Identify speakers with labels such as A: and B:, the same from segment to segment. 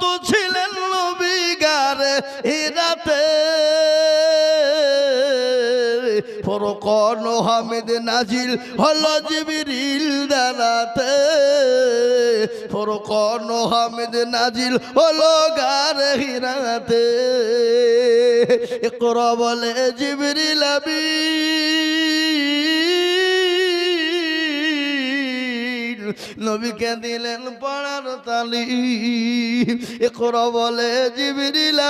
A: তো ছিলেন নবীগার হিরাতে ফরকন হামিদ নাজিল হলো জিবিরিল দানাতে ফরকন হামিদ নাজিল হলো গার হিরাতে। একরা বলে জিবিরিল আমিন নবীকে দিলেন পড়ার তালি। ইকরা বলে জিবিরিল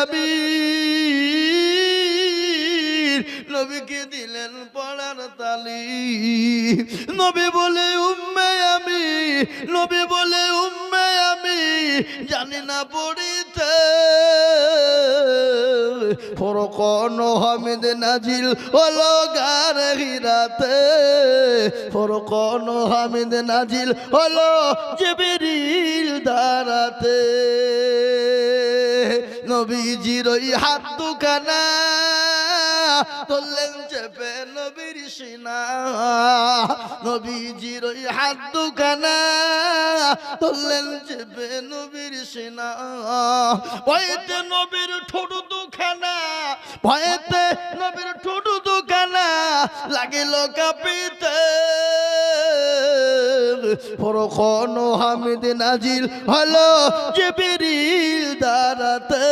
A: নবীকে দিলেন পড়ার তালি। নবী বলে, উম্মে আমি নবী বলে, উম্মে আমি জানি না পড়িতে ফরকন হামিদ নাজিল হলো গার হিরাতে। ফরকন হামিদ নাজিল হলো জিবিরিল দাঁড়াতে নবীজির ওই হাত দুখানা তুললেন চেপে নবীর সিনা। নবীজির ওই হাত দুখানা। তুললেন চেপে নবীর সিনা। ভয়েতে নবীর ঠোঁট দুখানা। ভয়েতে নবীর ঠোঁট দুখানা। লাগিল কাঁপিতে। ফরকন হামিদ নাজিল হলো জিবিরিল দাঁড়াতে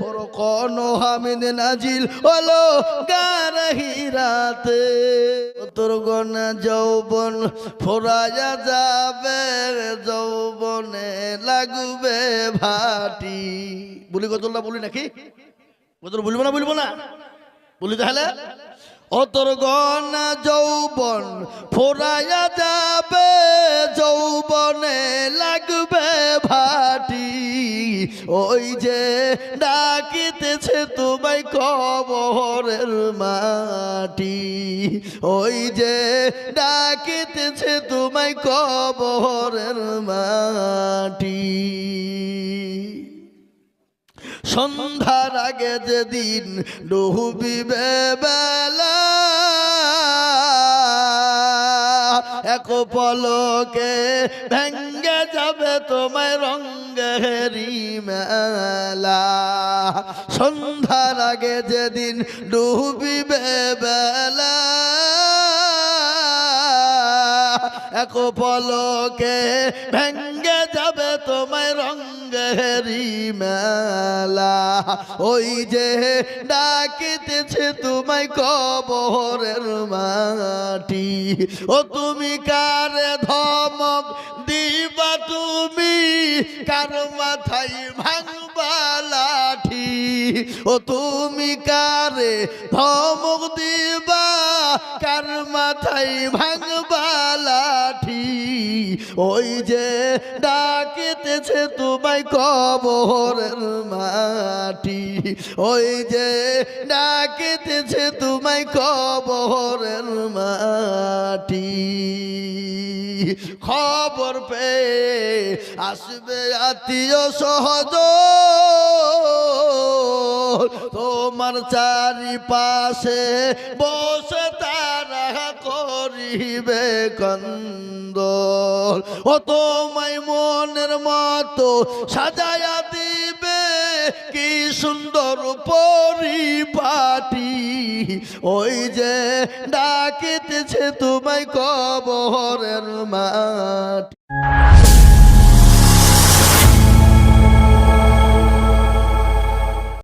A: ফরকন হামিদ নাজিল হলো গার হিরাতে। তোর গনা যৌবন ফোরায়া যাবে, যৌবনে লাগবে ভাটি। বলি কতলা বলি নাকি? কত বলব না বলব না। বলি তাহলে। অতর গনা যৌবন ফোরায়া যাবে, যৌবনে লাগবে ভাটি। ওই যে ডাকিতেছে তোমায় কবরের মাটি। ওই যে ডাকিতেছে তোমায় কবরের মাটি। সন্ধ্যার আগে যেদিন ডুবিবে বেলা এক পলকে ভেঙ্গে যাবে তোমায় রঙ্গে হেরি মেলা। সন্ধ্যার আগে যেদিন ডুবিবে বেলা এক পলকে ভেঙ্গে যাবে তোমায় রঙ্গেরি মেলা। ওই যে ডাকিতেছে তোমায় কবরের মাটি। ও তুমি কারে ধমক দিবা তুমি? কার মাথায় ভাঙবা লাঠি? ও তুমি কারে ধমক দিবা কার মাথায় ভাঙবা লাঠি ওই যে ডাকিতেছে তোমায় কবরের মাটি। ওই যে ডাকিতেছে তোমায় কবরের মাটি। খবর পেয়ে আসবে আত্মীয় সহজ। তোমার চারিপাশে বসে তারা করিবে কন্দ ও তোমায় মনের মতো সাজায়া দিবে, কি সুন্দর পরিপাটি। ওই যে ডাকিতেছে তোমায় কবরের মাটি